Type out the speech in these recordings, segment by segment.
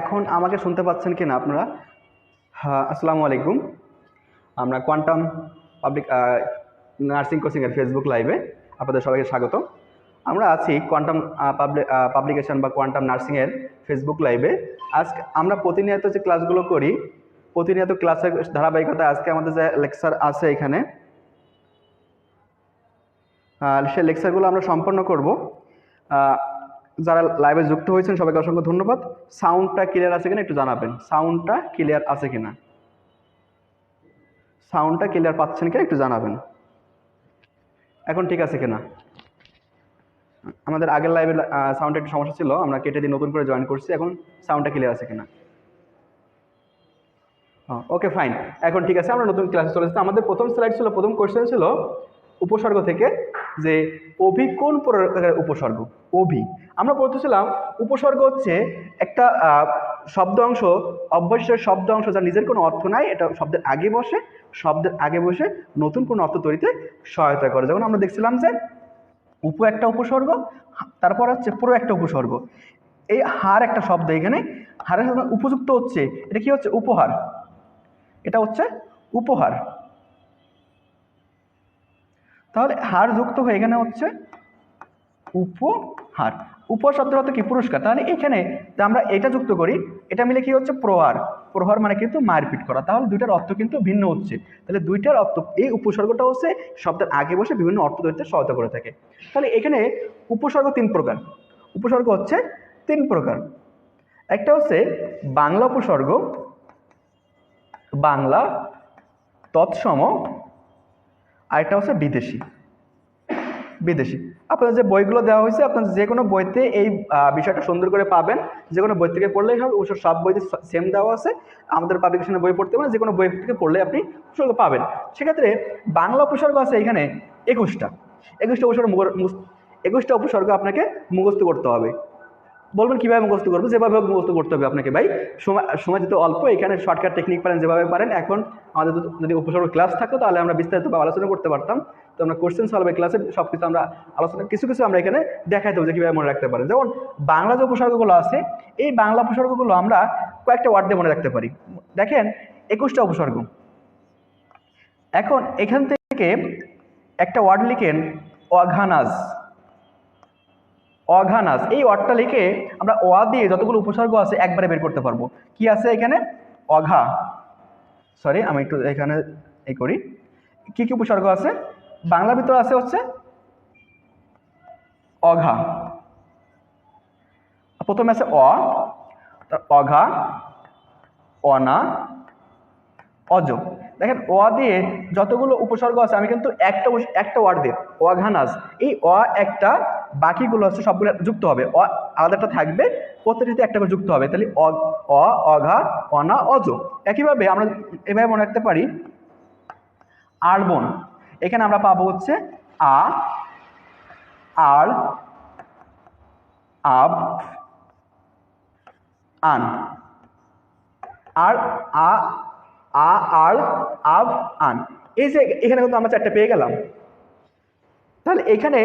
এখন আমাকে শুনতে পাচ্ছেন কিনা আপনারা? হ্যাঁ আসসালামু আলাইকুম। আমরা কোয়ান্টাম পাবলিক নার্সিং কোচিংয়ের ফেসবুক লাইভে আপনাদের সবাইকে স্বাগত আমরা আছি কোয়ান্টাম পাবলিকেশন বা কোয়ান্টাম নার্সিংয়ের ফেসবুক লাইভে আজকে আমরা প্রতিনিয়ত যে ক্লাসগুলো করি, প্রতিনিয়ত ক্লাসের ধারাবাহিকতা আজকে আমাদের যে লেকচার আছে এখানে সে লেকচারগুলো আমরা সম্পন্ন করব। যারা লাইভে যুক্ত হয়েছেন, সবাইকে অসংখ্য ধন্যবাদ। সাউন্ডটা ক্লিয়ার আছে কিনা একটু জানাবেন। সাউন্ডটা ক্লিয়ার আছে কিনা? সাউন্ডটা ক্লিয়ার পাচ্ছেন কিনা একটু জানাবেন। এখন ঠিক আছে কিনা? আমাদের আগের লাইভে সাউন্ডে একটু সমস্যা ছিল, আমরা কেটে দিয়ে নতুন করে জয়েন করছি, এখন সাউন্ডটা ক্লিয়ার আছে কিনা? ওকে ফাইন এখন ঠিক আছে, আমরা নতুন ক্লাসে চলে যাচ্ছি আমাদের প্রথম স্লাইড ছিল, প্রথম কোশ্চেন ছিল উপসর্গ থেকে, যে অভি কোন উপসর্গ? অভি। আমরা বলতেছিলাম, উপসর্গ হচ্ছে একটা শব্দ অংশ অভ্যাসের শব্দ অংশ যার নিজের কোনো অর্থ নাই, এটা শব্দের আগে বসে, শব্দের আগে বসে নতুন কোনো অর্থ তৈরিতে সহায়তা করে। যেমন আমরা দেখছিলাম যে উপ একটা উপসর্গ, তারপর হচ্ছে পুরো একটা উপসর্গ। এই হার একটা শব্দ এখানে, হারের সাথে উপযুক্ত হচ্ছে, এটা কি হচ্ছে? উপহার। এটা হচ্ছে উপহার। তাহলে হার যুক্ত হয়ে এখানে হচ্ছে উপহার। উপহার শব্দের অর্থ কি? পুরস্কার। তাহলে এখানে আমরা এটা যুক্ত করি এটা মিলে কি হচ্ছে? প্রহার। প্রহার মানে কিন্তু মারপিট করা। তাহলে দুইটার অর্থ কিন্তু ভিন্ন হচ্ছে। তাহলে দুইটার অর্থ, এই উপসর্গটা হচ্ছে শব্দের আগে বসে বিভিন্ন অর্থ ধরতে সহায়তা করে থাকে। তাহলে এখানে উপসর্গ তিন প্রকার। উপসর্গ হচ্ছে তিন প্রকার। একটা হচ্ছে বাংলা উপসর্গ, বাংলা তৎসম, আরেকটা হচ্ছে বিদেশি। বিদেশি। আপনাদের যে বইগুলো দেওয়া হয়েছে আপনার যে কোনো বইতে এই বিষয়টা সুন্দর করে পাবেন। যে কোনো বই থেকে পড়লেই হবে অবশ্য সব বইতে সেম দেওয়া আছে। আমাদের পাবলিকেশনের বই পড়তে পারেন, যে কোনো বই থেকে পড়লে আপনি উপসর্গ পাবেন। সেক্ষেত্রে বাংলা উপসর্গ আছে এখানে একুশটা। একুশটা উপসর্গ একুশটা উপসর্গ আপনাকে মুখস্থ করতে হবে। বলবেন কীভাবে মুখস্থ করব? যেভাবে হোক মুখস্থ করতে হবে আপনাকে ভাই। সময় সময় যেহেতু অল্প, এখানে শর্টকাট টেকনিক পারেন যেভাবে পারেন। এখন আমাদের যদি- উপসর্গ ক্লাস থাকতো, তাহলে আমরা বিস্তারিত আলোচনা করতে পারতাম। তো আমরা কোশ্চেন সলভের ক্লাসে সব কিছু আমরা আলোচনা, কিছু কিছু আমরা এখানে দেখাই দেবো যে কীভাবে মনে রাখতে পারেন। যেমন বাংলা যে উপসর্গগুলো আছে, এই বাংলা উপসর্গগুলো আমরা কয়েকটা ওয়ার্ড দিয়ে মনে রাখতে পারি। দেখেন, একুশটা উপসর্গ। এখন এখান থেকে একটা ওয়ার্ড লিখেন অঘানাজ। অঘানাস এই ওয়ার্ডটা লিখে আমরা অ দিয়ে যতগুলো উপসর্গ আছে একবারে বের করতে পারব। কি আছে এখানে? অঘা। সরি আমি একটু এখানে এই করি। কী কী উপসর্গ আছে? বাংলার ভিতর আছে হচ্ছে অঘা। প্রথমে আছে অ অঘা, অনা, অজ। দেখেন, অ দিয়ে যতগুলো উপসর্গ আছে, আমি কিন্তু একটা একটা ওয়ার্ড দিয়ে অঘানাস এই অ একটা, বাকিগুলো হচ্ছে সবগুলো যুক্ত হবে। অ আলাদাটা থাকবে, প্রত্যেকটাতে একটা করে যুক্ত হবে। তাহলে অ, অঘা, অনা, অজ। একইভাবে আমরা এভাবে মনে রাখতে পারি, আরবন। এখানে আমরা পাবো হচ্ছে আ আর আব, আন। আর আ আ আর আব, আন। এই যে এখানে কিন্তু আমরা চারটে পেয়ে গেলাম। তাহলে এখানে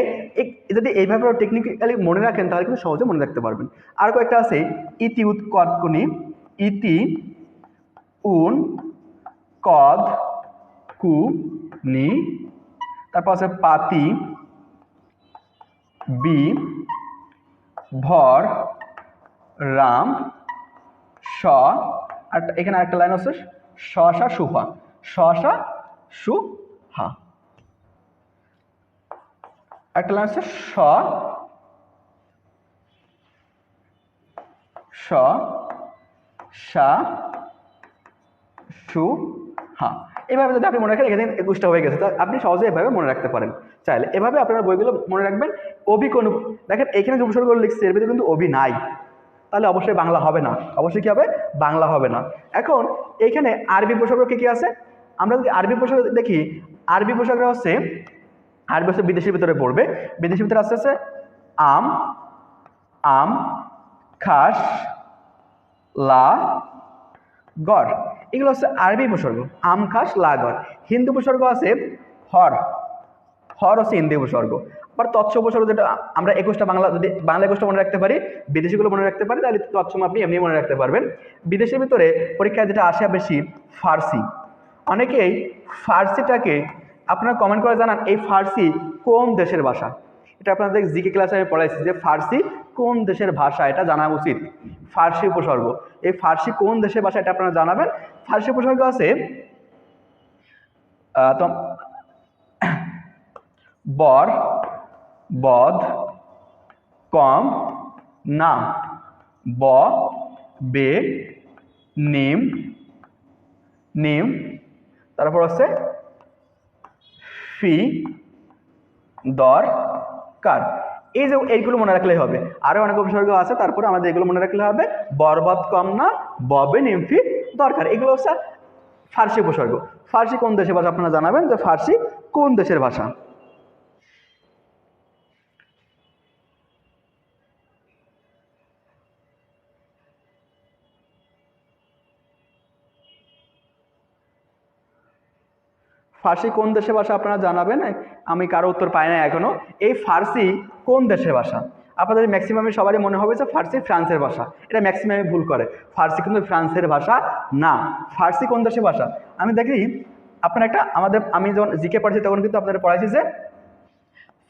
যদি এইভাবে টেকনিক্যালি মনে রাখেন, তাহলে কিন্তু সহজে মনে রাখতে পারবেন। আর কয়েকটা আছে, ইতি উৎকর্কনি ইতি, উন, কদ, কু নি তারপর আছে পাতি, বি, ভর, রাম, স, আর এখানে আরেকটা লাইন আছে শশা সুহা শশা সুহা। একটা লাইন আছে, স স, সা সু হা এভাবে যদি আপনি মনে রাখেন, এখানে একুশটা হয়ে গেছে আপনি সহজে এভাবে মনে রাখতে পারেন। চাইলে এভাবে আপনারা বইগুলো মনে রাখবেন, অভি কোন, দেখেন এখানে যে উপসর্গগুলো লিখছে, এর ভিতরে কিন্তু অভি নাই। তাহলে অবশ্যই বাংলা হবে না। অবশ্যই কী হবে? বাংলা হবে না। এখন এখানে আরবি উপসর্গ কী কী আছে? আমরা যদি আরবি পোশাক দেখি, আরবি পোশাকরা হচ্ছে, আরবি হচ্ছে বিদেশের ভিতরে পড়বে। বিদেশের ভিতরে আস্তে আস্তে আম আম, খাস, লা, গড়। এগুলো হচ্ছে আরবি উপসর্গ। আম খাস লা হিন্দু উপসর্গ আছে হর। হর হচ্ছে হিন্দি উপসর্গ। আবার তৎস উপসর্গ যেটা আমরা একুশটা বাংলা যদি বাংলা একুশটা মনে রাখতে পারি, বিদেশিগুলো মনে রাখতে পারি, তাহলে তৎসম আপনি এমনি মনে রাখতে পারবেন। বিদেশের ভিতরে পরীক্ষায় যেটা আসে বেশি ফার্সি। অনেকেই ফার্সিটাকে আপনারা কমেন্ট করে জানান, এই ফার্সি কোন দেশের ভাষা? এটা আপনাদের জিকে ক্লাসে আমি পড়াইছি যে ফার্সি কোন দেশের ভাষা, এটা জানা উচিত। ফার্সি উপসর্গ। এই ফার্সি কোন দেশের ভাষা, এটা আপনারা জানাবেন। ফার্সি উপসর্গ আছে বর বদ কম, না। ব, বে, নিম নিম। তারপর হচ্ছে ফি, দর। কার? এই যে এইগুলো মনে রাখলেই হবে। আরও অনেক উপসর্গ আছে, তারপরে আমাদের এগুলো মনে রাখলে হবে। বরবাদ কম না, ববে নিমফি দরকার। এগুলো হচ্ছে ফার্সি উপসর্গ। ফার্সি কোন দেশের ভাষা আপনারা জানাবেন? যে ফার্সি কোন দেশের ভাষা? ফার্সি কোন দেশের ভাষা আপনারা জানাবেন? আমি কারও উত্তর পাই না এখনও এই ফার্সি কোন দেশের ভাষা? আপনাদের ম্যাক্সিমামে সবারই মনে হবে যে ফার্সি ফ্রান্সের ভাষা। এটা ম্যাক্সিমামে ভুল করে। ফার্সি কিন্তু ফ্রান্সের ভাষা না। ফার্সি কোন দেশের ভাষা? আমি দেখি, আপনার একটা আমাদের, আমি যখন জিকে পড়াচ্ছি তখন কিন্তু আপনাদের পড়াইছি যে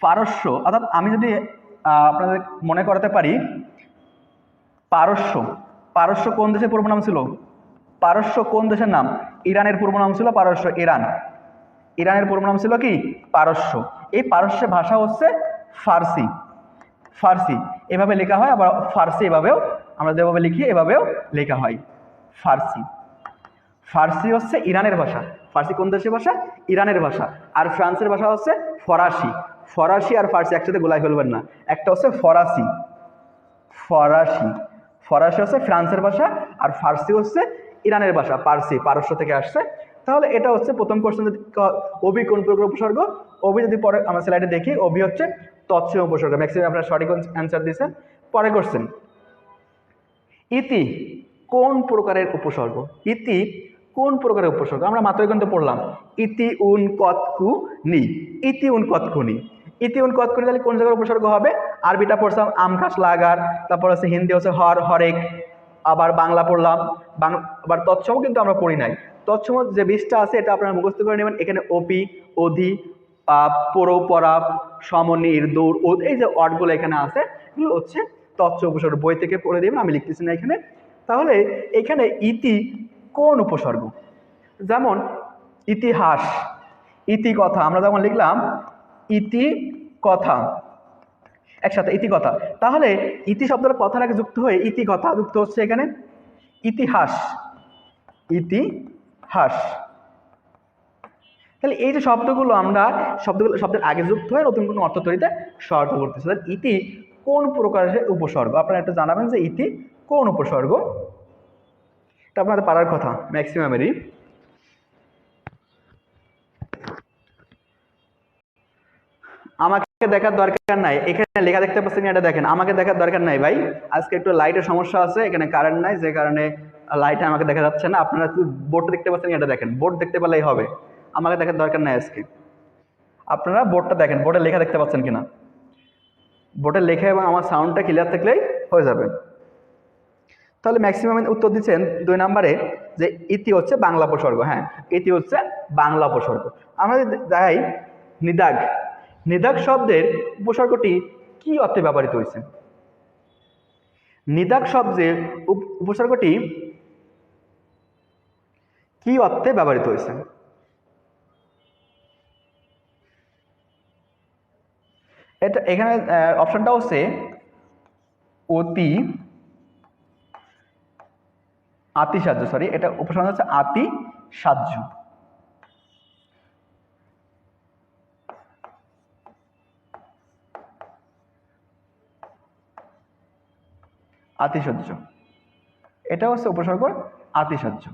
পারস্য, অর্থাৎ আমি যদি আপনাদের মনে করাতে পারি, পারস্য। পারস্য কোন দেশের পূর্ব নাম ছিল? পারস্য কোন দেশের নাম? ইরানের পূর্ব নাম ছিল পারস্য, ইরান। ইরানের পূর্ব নাম ছিল কি? পারস্য। এই পারস্য ভাষা হচ্ছে ফার্সি। ফার্সি। এভাবে লেখা হয়, আবার ফার্সি এভাবেও আমরা যেভাবে লিখি, এভাবেও লেখা হয়। ফার্সি। ফার্সি হচ্ছে ইরানের ভাষা। ফার্সি কোন দেশের ভাষা? ইরানের ভাষা। আর ফ্রান্সের ভাষা হচ্ছে ফরাসি। ফরাসি আর ফার্সি একসাথে গোলায় ফেলবেন না। একটা হচ্ছে ফরাসি। ফরাসি। ফরাসি হচ্ছে ফ্রান্সের ভাষা আর ফার্সি হচ্ছে ইরানের ভাষা। পার্সি। পারস্য থেকে আসছে তাহলে এটা হচ্ছে প্রথম কোশ্চেন যদি অভি কোন প্রকার উপসর্গ? অভি যদি পরে আমার স্লাইডে দেখি অভি হচ্ছে তৎসম উপসর্গ। ম্যাক্সিমাম আপনারা সঠিক অ্যান্সার দিয়েছেন। পরে কোশ্চেন ইতি কোন প্রকারের উপসর্গ? ইতি কোন প্রকারের উপসর্গ? আমরা মাত্রই কিন্তু পড়লাম। ইতি, উন কতকু নি। ইতি, উন কতকু নি। ইতি, উন কতকু নি তাহলে কোন জায়গার উপসর্গ হবে? আরবিটা পড়ছিলাম আমখাস লাগার। তারপর হচ্ছে হিন্দি হচ্ছে হর, হরেক। আবার বাংলা পড়লাম বাংলা আবার তৎসম কিন্তু আমরা পড়ি নাই। তৎসম যে বিষটা আছে, এটা আপনারা মুখস্থ করে নেবেন। এখানে ওপি অধি পরো পরাপ সমনির দৌড় ও, এই যে ওয়ার্ডগুলো এখানে আছে, এগুলো হচ্ছে তৎস উপসর্গ। বই থেকে পড়ে দেবেন, আমি লিখতেছি না এখানে। তাহলে এখানে ইতি কোন উপসর্গ? যেমন ইতিহাস, ইতি কথা। আমরা যেমন লিখলাম, ইতি কথা একসাথে ইতি কথা তাহলে ইতি শব্দটা কথার আগে যুক্ত হয়ে ইতি কথা যুক্ত হচ্ছে এখানে। ইতিহাস। ইতিহাস। তাহলে এই যে শব্দগুলো আমরা, শব্দগুলো, শব্দের আগে যুক্ত হয়ে নতুন কোনো অর্থ তৈরিতে সহায়তা করতেছে। তাহলে ইতি কোন প্রকারের উপসর্গ? আপনারা একটু জানাবেন যে ইতি কোন উপসর্গ? এটা আপনাদের পারার কথা ম্যাক্সিমামেরই আমাকে দেখার দরকার নাই। এখানে লেখা দেখতে পাচ্ছেন এটা দেখেন। আমাকে দেখার দরকার নাই ভাই। আজকে একটু লাইটের সমস্যা আছে, এখানে কারেন্ট নাই, যে কারণে লাইটে আমাকে দেখা যাচ্ছে না। আপনারা বোর্ড দেখতে পাচ্ছেন, এটা দেখেন। বোর্ড দেখতে পেলেই হবে। আমাকে দেখার দরকার নাই আজকে। আপনারা বোর্ডটা দেখেন বোর্ডে লেখা দেখতে পাচ্ছেন কিনা? বোর্ডে লেখা এবং আমার সাউন্ডটা ক্লিয়ার থাকলেই হয়ে যাবে। তাহলে ম্যাক্সিমাম উত্তর দিচ্ছেন দুই নম্বরে যে ইতি হচ্ছে বাংলা উপসর্গ হ্যাঁ। ইতি হচ্ছে বাংলা উপসর্গ আমরা যাই নিদাগ। নিদাগ শব্দের উপসর্গটি কি অর্থে ব্যবহৃত হয়েছে? নিদাক শব্দের উপ- উপসর্গটি কি অর্থে ব্যবহৃত হয়েছে? এটা, এখানে অপশনটা হচ্ছে অতি আতি সাহায্য সরি এটা উপসর্গ হচ্ছে আতি সাহায্য আতিশয্য। এটা হচ্ছে উপসর্গ আতিশয্য।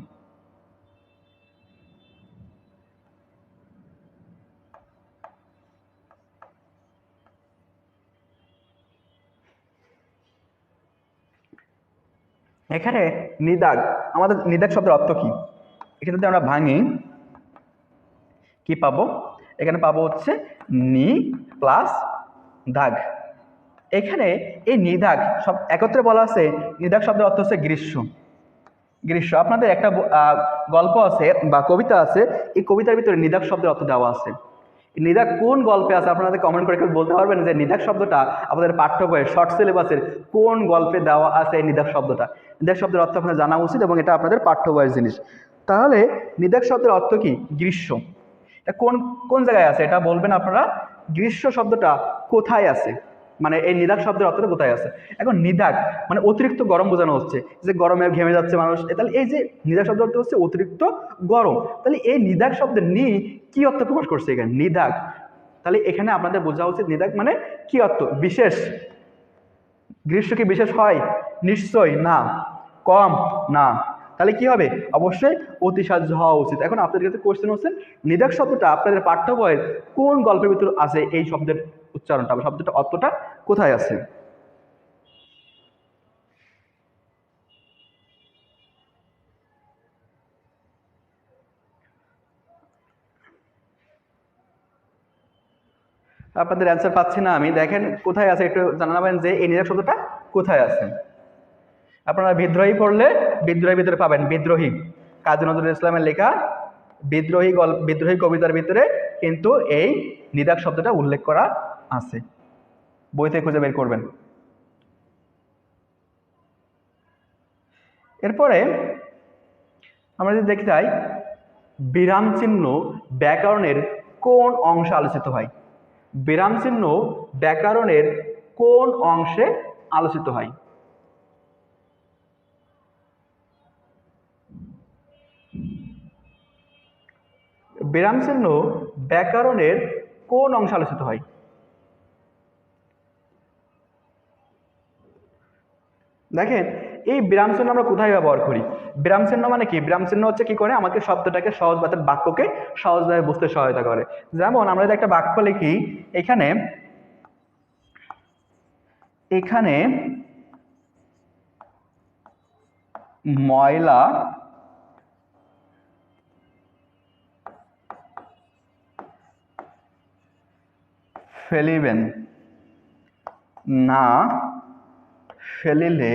এখানে নিদাগ, আমাদের নিদাগ শব্দের অর্থ কি? এখানে যদি আমরা ভাঙি, কি পাবো? এখানে পাবো হচ্ছে নি প্লাস দাগ। এখানে এই নিদাগ সব একত্রে বলা আছে, নিদাগ শব্দের অর্থ হচ্ছে গ্রীষ্ম। গ্রীষ্ম, আপনাদের একটা গল্প আছে বা কবিতা আছে, এই কবিতার ভিতরে নিদাগ শব্দের অর্থ দেওয়া আছে। নিদাগ কোন গল্পে আছে আপনাদের কমেন্ট করে কেউ বলতে পারবেন যে নিদাগ শব্দটা আপনাদের পাঠ্য বইয়ের শর্ট সিলেবাসের কোন গল্পে দেওয়া আছে এই নিদাগ শব্দটা? নিদাগ শব্দের অর্থ আপনার জানা উচিত এবং এটা আপনাদের পাঠ্য বইয়ের জিনিস। তাহলে নিদাগ শব্দের অর্থ কি? গ্রীষ্ম। এটা কোন কোন জায়গায় আছে? এটা বলবেন আপনারা। গ্রীষ্ম শব্দটা কোথায় আছে? মানে এই নিদাগ শব্দের অর্থটা কোথায় আছে? এখন নিদাগ মানে অতিরিক্ত গরম বোঝানো হচ্ছে, যে গরমে ঘেমে যাচ্ছে মানুষ। তাহলে এই যে নিদাগ শব্দ অর্থ হচ্ছে অতিরিক্ত গরম, তাহলে এই নিদাগ শব্দের নি কি অর্থ প্রকাশ করছে এখানে? নিদাগ তাহলে এখানে আপনাদের বোঝা উচিত নিদাগ মানে কি অর্থ? বিশেষ। গ্রীষ্ম কি বিশেষ হয়? নিশ্চয় না। কম না। তাহলে কি হবে? অবশ্যই অতি সাহায্য হওয়া উচিত। এখন আপনাদের কাছে কোশ্চেন হচ্ছে, নিদাক শব্দটা আপনাদের পাঠ্য বইয়ের কোন গল্পের ভিতর আছে এই শব্দের উচ্চারণটা বা শব্দটা অর্থটা কোথায় আছে? আপনাদের অ্যান্সার পাচ্ছি না আমি। দেখেন কোথায় আছে একটু জানাবেন যে এই নিদাক শব্দটা কোথায় আছে? আপনারা বিদ্রোহী পড়লে বিদ্রোহীর ভিতরে পাবেন, বিদ্রোহী। কাজী নজরুল ইসলামের লেখা, বিদ্রোহী গল্প বিদ্রোহী কবিতার ভিতরে কিন্তু এই নিদাক শব্দটা উল্লেখ করা আছে। বইতে খুঁজে বের করবেন। এরপরে আমরা যদি দেখতে চাই বিরাম চিহ্ন ব্যাকরণের কোন অংশে আলোচিত হয়? বিরাম চিহ্ন ব্যাকরণের কোন অংশে আলোচিত হয়? বিরাম চিহ্ন ব্যাকরণের কোন অংশ আলোচিত হয়? দেখেন, এই বিরাম চিহ্ন আমরা কোথায় ব্যবহার করি? বিরাম চিহ্ন মানে কি? বিরাম চিহ্ন হচ্ছে কি করে? আমাকে শব্দটাকে সহজ অর্থাৎ বাক্যকে সহজভাবে বুঝতে সহায়তা করে। যেমন আমরা যদি একটা বাক্য লিখি, এখানে এখানে ময়লা ফেলিবেন না ফেলিলে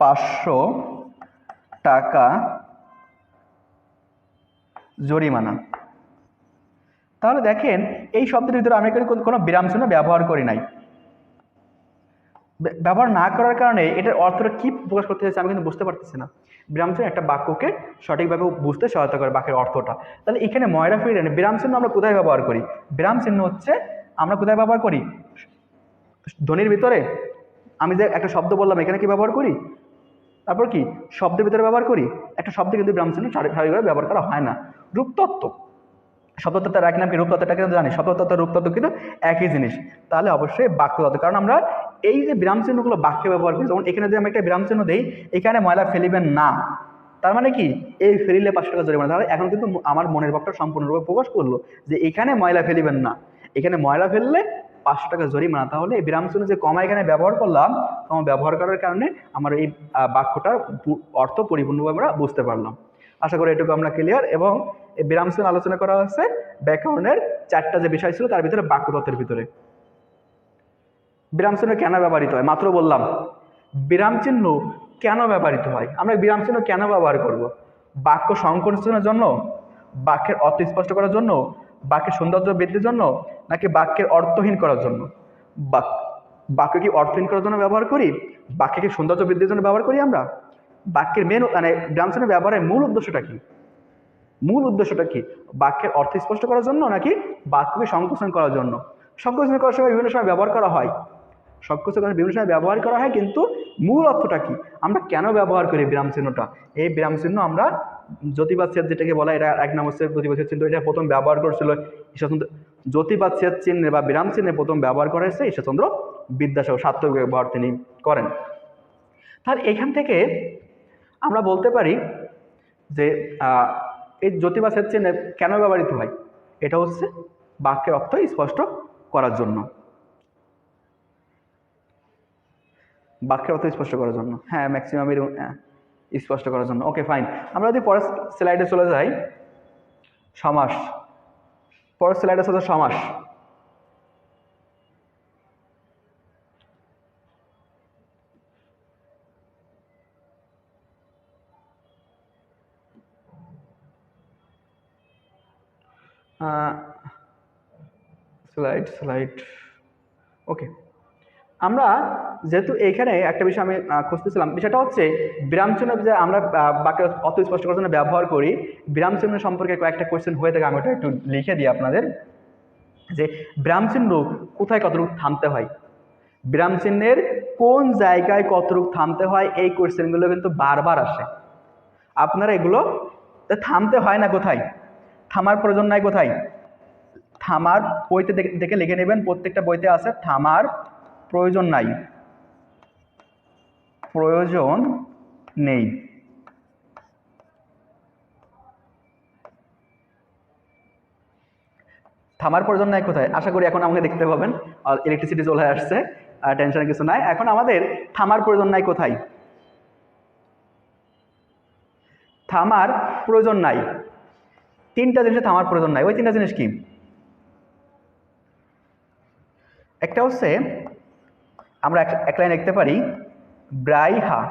পাঁচশো টাকা জরিমানা। তাহলে দেখেন, এই শব্দের ভিতরে আমি কোনো বিরাম চিহ্ন ব্যবহার করি নাই। ব্যবহার না করার কারণে এটার অর্থটা কি প্রকাশ করতে চাইছে আমি কিন্তু বুঝতে পারতেছি না। বিরাম চিহ্ন একটা বাক্যকে সঠিকভাবে বুঝতে সহায়তা করে বাক্যের অর্থটা। তাহলে এখানে ময়রা বিরাম চিহ্ন আমরা কোথায় ব্যবহার করি? বিরাম চিহ্ন হচ্ছে আমরা কোথায় ব্যবহার করি? ধ্বনির ভিতরে। আমি যে একটা শব্দ বললাম, এখানে কি ব্যবহার করি? তারপর কি? শব্দের ভিতরে ব্যবহার করি? একটা শব্দ কিন্তু বিরাম চিহ্ন স্বাভাবিক- স্বাভাবিকভাবে ব্যবহার করা হয় না। রূপতত্ত্ব। শব্দতত্ত্বের এক নাম কি? রূপতত্ত্বটা কিন্তু জানি। শব্দতত্ত্ব, রূপতত্ত্ব কিন্তু একই জিনিস। তাহলে অবশ্যই বাক্যতত্ত্ব। কারণ আমরা এই যে বিরাম চিহ্নগুলো বাক্যে ব্যবহার করি, যেমন এখানে যদি আমি একটা বিরাম চিহ্ন দিই, এখানে ময়লা ফেলিবেন না। তার মানে কি? এই ফেলিলে পাঁচশো টাকা জরিমানা। তাহলে এখন কিন্তু আমার মনের ভাবটা সম্পূর্ণরূপে প্রকাশ করল যে এখানে ময়লা ফেলিবেন না। এখানে ময়লা ফেললে পাঁচশো টাকা জরিমানা। তাহলে এই বিরাম চিহ্ন যে কমা এখানে ব্যবহার করলাম, কমা ব্যবহার করার কারণে আমার এই বাক্যটার অর্থ পরিপূর্ণভাবে আমরা বুঝতে পারলাম। আশা করি এটুকু আমরা ক্লিয়ার এবং এই বিরাম চিহ্ন আলোচনা করা হচ্ছে ব্যাকরণের চারটা যে বিষয় ছিল, তার ভিতরে বাক্যতত্ত্বের ভিতরে। বিরাম চিহ্ন কেন ব্যবহৃত হয়? মাত্র বললাম, বিরাম চিহ্ন কেন ব্যবহৃত হয়? আমরা বিরাম চিহ্ন কেন ব্যবহার করব? বাক্য সংকোচনের জন্য? বাক্যের অর্থ স্পষ্ট করার জন্য? বাক্যের সৌন্দর্য বৃদ্ধির জন্য? নাকি বাক্যের অর্থহীন করার জন্য? বাক- বাক্য কি অর্থহীন করার জন্য ব্যবহার করি? বাক্যে কি সৌন্দর্য বৃদ্ধির জন্য ব্যবহার করি আমরা? বাক্যের মেন মানে বিরাম চিহ্ন ব্যবহারের মূল উদ্দেশ্যটা কি? মূল উদ্দেশ্যটা কি? বাক্যের অর্থ স্পষ্ট করার জন্য নাকি বাক্যকে সংকোচন করার জন্য? সংকোচন করার সময় বিভিন্ন সময় ব্যবহার করা হয়। সংকোচন করার বিভিন্ন সময় ব্যবহার করা হয়, কিন্তু মূল অর্থটা কি? আমরা কেন ব্যবহার করি বিরাম চিহ্নটা? এই বিরাম চিহ্ন আমরা জ্যোতিবাচ্ছেদ যেটাকে বলা, এটা এক নম্বর প্রতিবাচের চিহ্ন, এটা প্রথম ব্যবহার করেছিল ঈশ্বরচন্দ্র জ্যোতিবাচ্ছেদ চিহ্নে বা বিরাম চিহ্নে প্রথম ব্যবহার করা হয়েছে ঈশ্বরচন্দ্র বিদ্যাসাগর সার্থক ব্যবহার তিনি করেন। তাহলে এখান থেকে আমরা বলতে পারি যে এই জ্যোতিবাসের চিহ্নে কেন ব্যবহৃত হয়? এটা হচ্ছে বাক্যের অর্থ স্পষ্ট করার জন্য। বাক্যের অর্থ স্পষ্ট করার জন্য। হ্যাঁ ম্যাক্সিমাম এর হ্যাঁ, স্পষ্ট করার জন্য। ওকে ফাইন আমরা যদি পরের স্লাইডে চলে যাই সমাস। পরের স্লাইডে চলে সমাস। স্লাইড স্লাইড ওকে আমরা যেহেতু এইখানে একটা বিষয় আমি খুঁজতেছিলাম বিষয়টা হচ্ছে বিরাম চিহ্ন যে আমরা আহ, বাক্যের অত স্পষ্ট করার জন্য ব্যবহার করি বিরাম চিহ্ন সম্পর্কে কয়েকটা কোয়েশ্চেন হয়ে থাকে আমি ওটা একটু লিখে দিই আপনাদের। যে বিরাম চিহ্ন কোথায় কতটুকু থামতে হয়? বিরাম চিহ্নের কোন জায়গায় কতটুকু থামতে হয়? এই কোয়েশ্চেনগুলো কিন্তু বারবার আসে। আপনারা এগুলো থামতে হয় না কোথায়? থামার প্রয়োজন নাই কোথায়? থামার বইতে দেখে লিখে নেবেন প্রত্যেকটা বইতে আছে থামার প্রয়োজন নাই। প্রয়োজন নেই। থামার প্রয়োজন নাই কোথায়? আশা করি এখন আমাকে দেখতে পাবেন। আর ইলেকট্রিসিটি চলে আসছে, আর টেনশনের কিছু নাই। এখন আমাদের থামার প্রয়োজন নাই কোথায়? থামার প্রয়োজন নাই। তিনটা জিনিসে থামার প্রয়োজন নাই। ওই তিনটা জিনিস কি? একটা হচ্ছে আমরা এক- লাইন দেখতে পারি, ব্রাইহা।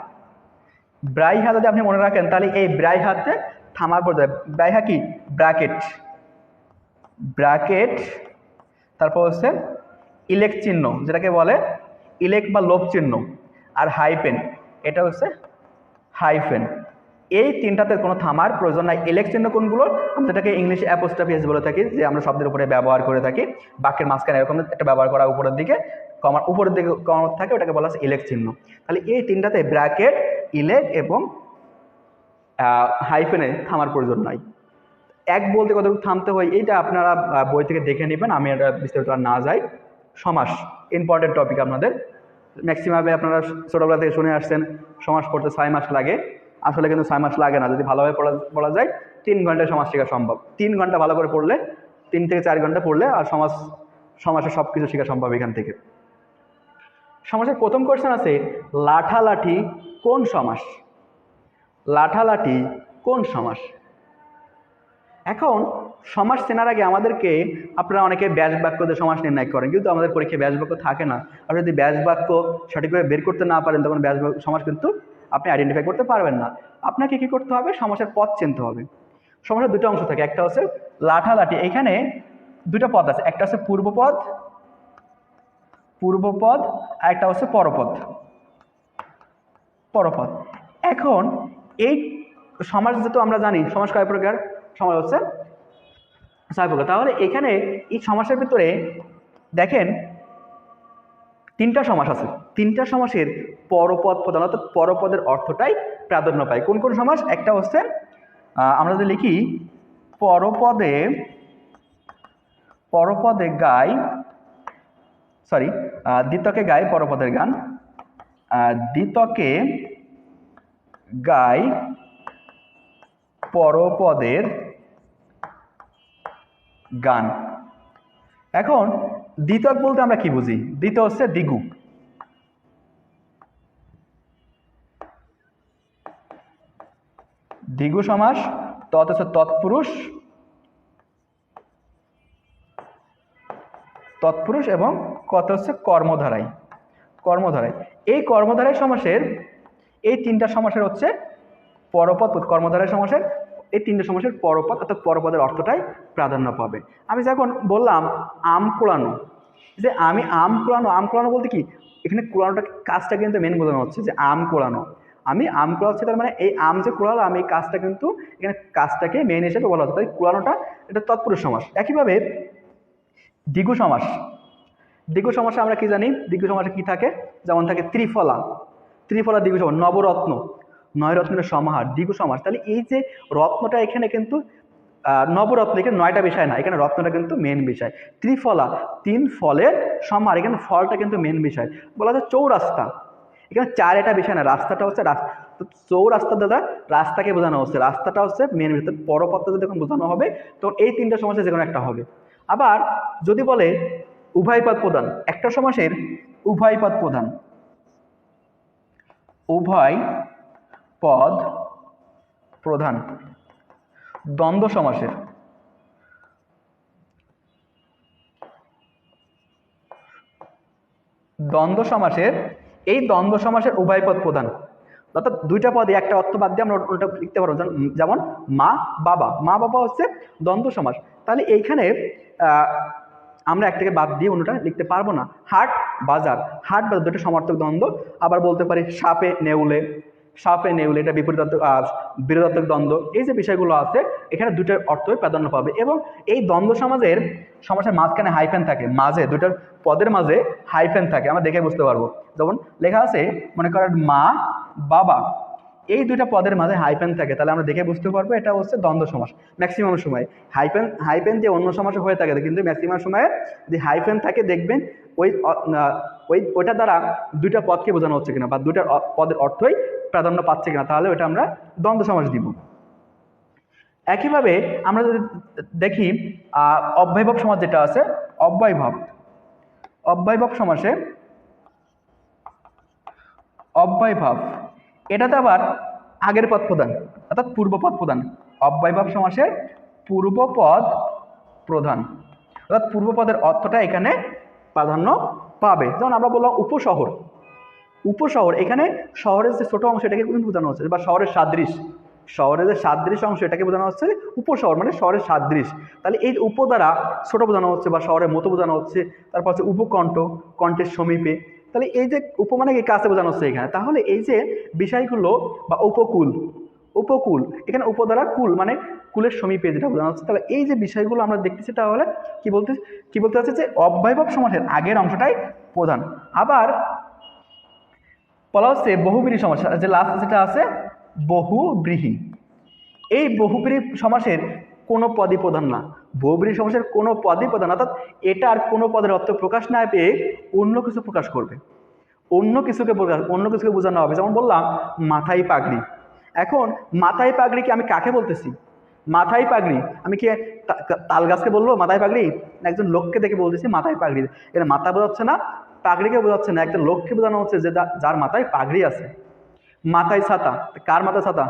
ব্রাইহা যদি আপনি মনে রাখেন, তাহলে এই ব্রাইহাতে থামার পর ব্রাই ব্রাইহা কি? ব্রাকেট। ব্র্যাকেট তারপর হচ্ছে ইলেক চিহ্ন, যেটাকে বলে ইলেক বা লোভ চিহ্ন, আর হাইপেন এটা হচ্ছে হাইফেন এই তিনটাতে কোনো থামার প্রয়োজন নাই। ইলেক চিহ্ন কোনগুলো আমরা যেটাকে ইংলিশে অ্যাপোস্টাফিস বলে থাকি, যে আমরা শব্দের উপরে ব্যবহার করে থাকি। বাক্যের মাঝখানে এরকম একটা ব্যবহার করা উপরের দিকে, কমার উপরের দিকে কমার থাকে, ওটাকে বলা হচ্ছে ইলেক চিহ্ন। তাহলে এই তিনটাতে ব্র্যাকেট ইলেক এবং হাইফেনে থামার প্রয়োজন নাই। এক বলতে কতটুকু থামতে হয়, এইটা আপনারা বই থেকে দেখে নেবেন, আমি এটা বিস্তারিত না যাই। সমাস ইম্পর্টেন্ট টপিক আপনাদের। ম্যাক্সিমামে আপনারা ছোটোবেলা থেকে শুনে আসছেন, সমাস পড়তে ছয় মাস লাগে। আসলে কিন্তু ছয় মাস লাগে না। যদি ভালোভাবে পড়া পড়া যায়, তিন ঘন্টায় সমাজ শেখা সম্ভব। তিন ঘণ্টা ভালো করে পড়লে, তিন থেকে চার ঘণ্টা পড়লে আর সমাজ সমাজের সব কিছু শেখা সম্ভব এখান থেকে। সমাজের প্রথম কোয়েশ্চেন আছে, লাঠালাঠি কোন সমাস? লাঠালাঠি কোন সমাস? এখন সমাস চেনার আগে আমাদেরকে আপনারা অনেকে ব্যাস বাক্য দিয়ে সমাস নির্ণয় করেন, কিন্তু আমাদের পরীক্ষায় ব্যাস বাক্য থাকে না। আর যদি ব্যাস বাক্য সঠিকভাবে বের করতে না পারেন, তখন ব্যাস সমাস কিন্তু আপনি আইডেন্টিফাই করতে পারবেন না। আপনাকে কী করতে হবে? সমাসের পথ চিনতে হবে। সমাসের দুটো অংশ থাকে। একটা হচ্ছে লাঠালাঠি। এখানে দুটো পদ আছে। একটা হচ্ছে পূর্বপদ পূর্বপদ আর একটা হচ্ছে পরপদ পরপদ এখন এই সমাজ যেহেতু আমরা জানি, সমাজ কয় প্রকার? সমাজ হচ্ছে ছয় প্রকার তাহলে এখানে এই সমাসের ভিতরে দেখেন তিনটা সমাস আছে। তিনটা সমাসের পরপদ প্রধান অর্থাৎ পরপদের অর্থটাই প্রাধান্য পায়। কোন কোন সমাস? একটা হচ্ছে আমরা যদি লিখি, পরপদে পরপদে গায় সরি দ্বিতকে গায় পরপদের গান। দ্বিতকে গায় পরপদের গান। এখন দ্বিতক বলতে আমরা কি বুঝি? দ্বিত হচ্ছে দিগু দ্বিগু সমাস তৎ হচ্ছে তৎপুরুষ তৎপুরুষ এবং কত হচ্ছে কর্মধারাই কর্মধারাই এই কর্মধারাই সমাসের, এই তিনটা সমাসের হচ্ছে পরপদ, কর্মধারায় সমাসের এই তিনটে সমাসের পরপদ অর্থাৎ পরপদের অর্থটাই প্রাধান্য পাবে। আমি যখন বললাম আম কোড়ানো, যে আমি আম কোড়ানো আম কোড়ানো বলতে কি? এখানে কোড়ানোটা কাজটা কিন্তু মেন বোঝানো হচ্ছে যে আম কোড়ানো। আমি আম কোড়াচ্ছি তার মানে এই আম যে কোড়ালো, আমি এই কাজটা কিন্তু এখানে কাজটাকে মেন হিসেবে বলা হচ্ছে। তাই কোড়ানোটা এটা তৎপুরুষ সমাস। একইভাবে দ্বিগু সমাস। দ্বিগু সমাসে আমরা কি জানি? দ্বিগু সমাসে কি থাকে? যেমন থাকে ত্রিফলা। ত্রিফলা দ্বিগু সমাস, নবরত্ন। নয় রত্নের সমাহার দ্বিগু সমাস তাহলে এই যে রত্নটা এখানে কিন্তু নবরত্ন এখানে নয়টা বিষয় না, এখানে রত্নটা কিন্তু মেন বিষয়। ত্রিফলা, তিন ফলের সমাহার, এখানে ফলটা কিন্তু মেন বিষয়। বলা যায় চৌরাস্তা। এখানে চার এটা বিষয় না, রাস্তাটা হচ্ছে রাস্তা চৌরাস্তা দাদা, রাস্তাকে বোঝানো হচ্ছে। রাস্তাটা হচ্ছে মেন বিষয়। পরপত্র যদি যখন বোঝানো হবে, তখন এই তিনটা সমাসে যে কোনো একটা হবে। আবার যদি বলে উভয়পদ প্রধান, একটা সমাসের উভয়পদ প্রধান। উভয় পদ প্রধান। দ্বন্দ্ব সমাসের। দ্বন্দ্ব সমাসের, এই দ্বন্দ্ব সমাসের উভয় পদ প্রধান। অর্থাৎ দুইটা পদে একটা অর্থ বাদ দিয়ে আমরা ওটা লিখতে পারব। যেমন- মা, বাবা। মা, বাবা হচ্ছে দ্বন্দ্ব সমাস। তাহলে এইখানে আমরা একটাকে বাদ দিয়ে অন্যটা লিখতে পারব না। হাট, বাজার। হাট বাজার দুটো সমার্থক দ্বন্দ্ব। আবার বলতে পারি সাপে, নেউলে। সাপে নেউলে, এটা বিপরীতাত্মক বিরোধাত্মক দ্বন্দ্ব, এই যে বিষয়গুলো আছে, এখানে দুটোর অর্থই প্রাধান্য পাবে এবং এই দ্বন্দ্ব সমাজের সমাজের মাঝখানে হাইফেন থাকে, মাঝে দুটার পদের মাঝে হাইফেন থাকে, আমরা দেখে বুঝতে পারব। যেমন লেখা আছে, মনে করেন মা, বাবা, এই দুইটা পদের মাঝে হাইফেন থাকে, তাহলে আমরা দেখে বুঝতে পারব এটা হচ্ছে দ্বন্দ্ব সমাস ম্যাক্সিমাম সময়। হাইপেন হাইপেন যে অন্য সমাসে হয়ে থাকে, কিন্তু ম্যাক্সিমাম সময়ে যে হাইফেন থাকে, দেখবেন ওই ওই ওইটা দ্বারা দুইটা পদকে বোঝানো হচ্ছে কিনা, বা দুইটার অ- পদের অর্থই প্রাধান্য পাচ্ছে কিনা, তাহলে ওটা আমরা দ্বন্দ্ব সমাস দিব। একইভাবে আমরা যদি দেখি অব্যয়ভাব সমাজ যেটা আছে অব্যয়ভাব অব্যয়ভাব সমাসে অব্যয়ভাব এটাতে আবার আগের পদ প্রধান অর্থাৎ পূর্বপদ প্রধান অব্যয়ভাব সমাসের পূর্বপদ প্রধান অর্থাৎ পূর্বপদের অর্থটা এখানে প্রাধান্য পাবে। যেমন আমরা বললাম উপশহর। উপশহর, এখানে শহরের যে ছোটো অংশ এটাকে কিন্তু বোঝানো হচ্ছে, বা শহরের সাদৃশ। শহরের যে সাদৃশ অংশ এটাকে বোঝানো হচ্ছে উপশহর মানে শহরের সাদৃশ। তাহলে এই উপ দ্বারা ছোটো বোঝানো হচ্ছে বা শহরের মতো বোঝানো হচ্ছে, তারপর হচ্ছে উপকণ্ঠ, কণ্ঠের সমীপে। তাহলে এই যে উপ মানে কি? কাছে বোঝানো হচ্ছে এখানে। তাহলে এই যে বিষয়গুলো বা উপকূল উপকূল, এখানে উপ দ্বারা কুল মানে কুলের সমীপে যেটা বোঝানো হচ্ছে। তাহলে এই যে বিষয়গুলো আমরা দেখতেছি তাহলে কি বলতে কি বলতে হচ্ছে যে অব্যয়ভাব সমাসের আগের অংশটাই প্রধান। আবার বলা হচ্ছে বহুব্রীহি সমাস, যে লাস্ট যেটা আছে, বহুব্রীহি। এই বহুব্রীহি সমাসের কোনো পদই প্রধান না। বহুব্রীহি সমাসের কোনো পদই প্রধান অর্থাৎ এটার কোনো পদের অর্থ প্রকাশ না পেয়ে অন্য কিছু প্রকাশ করবে। অন্য কিছুকে প্রকাশ, অন্য কিছুকে বোঝানো হবে। যেমন বললাম, মাথায় পাগড়ি। এখন মাথায় পাগড়ি কি আমি কাকে বলতেছি? মাথায় পাগড়ি। আমি কি তা- তা- তাল গাছকে বলব? মাথায় পাগড়ি? একজন লোককে দেখে বলতেছি, মাথায় পাগড়ি। এটা মাথা বোঝাচ্ছে না পাগড়িকে বোঝাচ্ছে না, একটা লোককে বোঝানো হচ্ছে যে যার মাথায় পাগড়ি আছে। মাথায় ছাতা। কার মাথায় ছাতা?